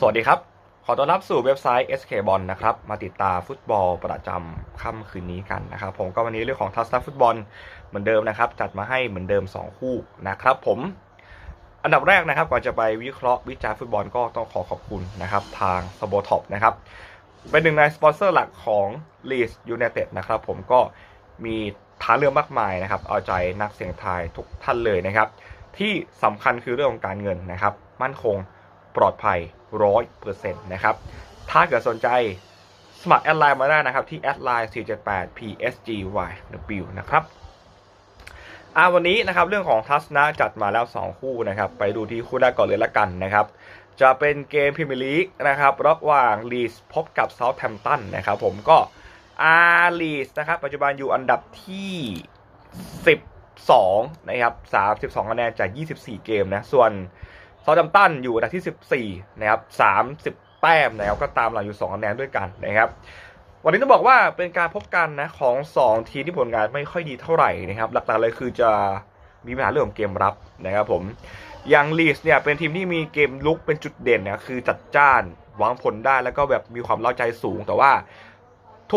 สวัสดีครับ ขอต้อนรับสู่เว็บไซต์ SK b o l นะครับ มาติดตามฟุตบอลประจำค่ำคืนนี้กันนะครับ ผมก็วันนี้เรื่องของทัศนฟุตบอลเหมือนเดิมนะครับ จัดมาให้เหมือนเดิม 2 คู่นะครับผม อันดับแรกนะครับ ก่อนจะไปวิเคราะห์วิจารณ์ฟุตบอลก็ต้องขอขอบคุณนะครับ ทางสโบท็อปนะครับ เป็นหนึ่งในสปอนเซอร์หลักของ Leeds United นะครับ ผมก็มีท้าเลือกมากมายนะครับ เอาใจนักเสี่ยงทายทุกท่านเลยนะครับ ที่สำคัญคือเรื่องของการเงินนะครับ มั่นคง ปลอดภัยร้อยเปอร์เซ็นต์นะครับ ถ้าเกิดสนใจสมัครแอดไลน์มาได้นะครับ ที่แอดไลน์478 psgyw นะครับอ่าวันนี้นะครับเรื่องของทัศนะจัดมาแล้ว 2 คู่นะครับ ไปดูที่คู่แรกก่อนเลยละกันนะครับ จะเป็นเกมพรีเมียร์ลีกนะครับระหว่างลีสพบกับเซาท์แฮมป์ตันนะครับผมก็อาลีสนะครับปัจจุบันอยู่อันดับที่12นะครับ32คะแนนจาก 24 เกมนะ ส่วน ซาท์แฮมตันอยู่อันดับที่ 14 นะครับ 30 แต้มนะครับก็ตามหลังอยู่2คะแนนด้วยกันนะครับ วันนี้ต้องบอกว่าเป็นการพบกันนะของ 2 ทีมที่ผลงานไม่ค่อยดีเท่าไหร่นะครับ หลักๆเลยคือจะมีปัญหาเรื่องของเกมรับนะครับผมอย่างลีสเนี่ยเป็นทีมที่มีเกมลุกเป็นจุดเด่นนะคือจัดจ้านวางผลได้แล้วก็แบบมีความเล่าใจสูงแต่ว่า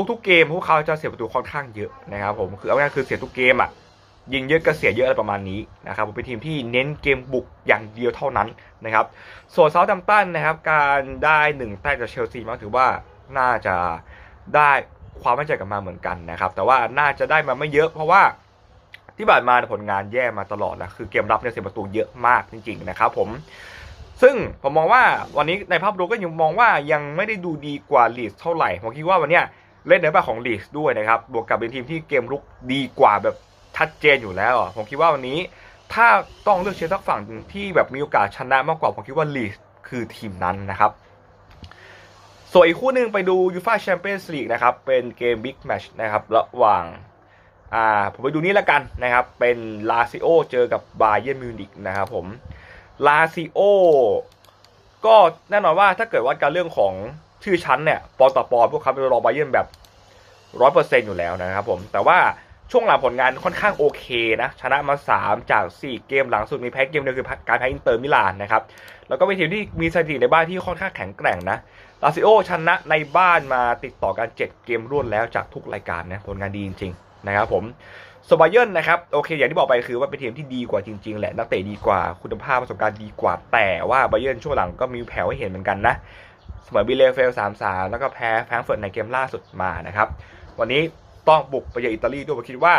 ทุกๆเกมพวกเขาจะเสียประตูค่อนข้างเยอะนะครับผมคือเอาง่ายๆคือเสียทุกเกมอะ ยิงเยอะก็เสียเยอะอะไรประมาณนี้นะครับผมเป็นทีมที่เน้นเกมบุกอย่างเดียวเท่านั้นนะครับ ส่วนเซาท์แฮมตันนะครับ การได้หนึ่งแต้มจากเชลซีมาถือว่าน่าจะได้ความมั่นใจกลับมาเหมือนกันนะครับ แต่ว่าน่าจะได้มาไม่เยอะเพราะว่าที่ผ่านมาผลงานแย่มาตลอดนะคือเกมรับเนี่ยเสียประตูเยอะมากจริง ๆ นะครับผมซึ่งผมมองว่าวันนี้ในภาพรวมก็ยังมองว่ายังไม่ได้ดูดีกว่าลีดเท่าไหร่ผมคิดว่าวันเนี้ยเล่นในบ้านของลีดด้วยนะครับบวกกับเป็นทีมที่เกมลุกดีกว่าแบบ ชัดเจนอยู่แล้วผมคิดว่าวันนี้ถ้าต้องเลือกเชียร์สักฝั่งหนึ่งที่แบบมีโอกาสชนะมากกว่าผมคิดว่าลีดคือทีมนั้นนะครับส่วนอีกคู่หนึ่งไปดูยูฟ a าแชมเปี้ยนส์ลีกนะครับ เป็นเกมบิ๊กแมชนะครับ ระหว่างอ่าผมไปดูนี่แล้วกันนะครับ เป็นลาซิโอเจอกับบาเย r n นมิวนิกนะครับผมลาซิโอก็แน่นอนว่าถ้าเกิดว่าการเรื่องของชื่อชั้นเนี่ยปอต่อปอพวกเขาเป็นรอบาเย r n แบบร้อยเปอร์เซ็นต์อยู่แล้วนะครับผมแต่ว่า ช่วงหลังผลงานค่อนข้างโอเคนะ ชนะมา 3 จาก 4 เกมหลังสุดมีแพ้เกมเดียวคือการแพ้อินเตอร์มิลานนะครับ แล้วก็เป็นทีมที่มีสถิติในบ้านที่ค่อนข้างแข็งแกร่งนะลาซิโอชนะในบ้านมาติดต่อกัน 7 เกมรวดแล้วจากทุกรายการนะผลงานดีจริงๆนะครับผมสบายเยนนะครับโอเคอย่างที่บอกไปคือว่าเป็นทีมที่ดีกว่าจริงๆแหละนักเตะดีกว่าคุณภาพประสบการณ์ดีกว่า แต่ว่าบาเยนช่วงหลังก็มีแผ่วให้เห็นเหมือนกันนะเสมอบิเลเฟล3-3แล้วก็แพ้แฟรงก์เฟิร์ตในเกมล่าสุดมานะครับวันนี้ ต้องบุกไปยังอิตาลีด้วยผมคิดว่า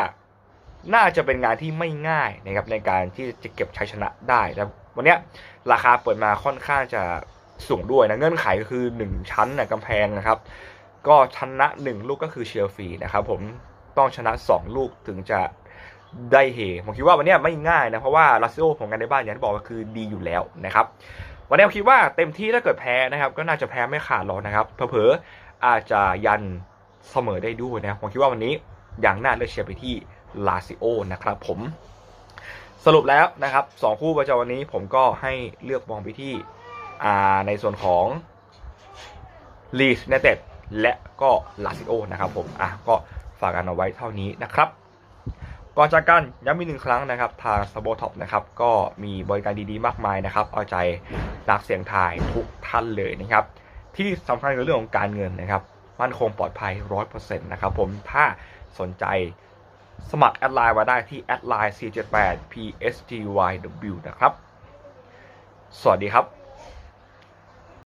น่าจะเป็นงานที่ไม่ง่ายนะครับในการที่จะเก็บชัยชนะได้แล้ววันนี้ราคาเปิดมาค่อนข้างจะสูงด้วยนะเงื่อนไขก็คือ 1 ชั้นนะกำแพงนะครับ ก็ชนะ 1 ลูกก็คือเชียร์ฟรีนะครับผมต้องชนะ 2 ลูกถึงจะได้เฮผมคิดว่าวันนี้ไม่ง่ายนะเพราะว่าลาซิโอผลงานในบ้านอย่างที่บอกก็คือดีอยู่แล้วนะครับวันนี้ผมคิดว่าเต็มที่ถ้าเกิดแพ้นะครับ ก็น่าจะแพ้ไม่ขาดหรอกนะครับเผลอๆอาจจะยัน เสมอได้ด้วยนะผมคิดว่าวันนี้อย่างน่าเลือกเชียร์ไปที่ลาซิโอนะครับผมสรุปแล้วนะครับสองคู่ประจำวันนี้ผมก็ให้เลือกมองไปที่ในส่วนของลีสเนเต็ดและก็ลาซิโอนะครับผมอะก็ฝากกันเอาไว้เท่านี้นะครับก่อนจากกันย้ำอีกหนึ่งครั้งนะครับ ทางสโบท็อปนะครับก็มีบริการดีๆ มากมายนะครับ เอาใจนักเสี่ยงทายทุกท่านเลยนะครับ ที่สำคัญคือเรื่องของการเงินนะครับ มั่นคงปลอดภัย 100%นะครับผมถ้าสนใจสมัครแอดไลน์มาได้ที่แอดไลน์478 psgyw นะครับ สวัสดีครับ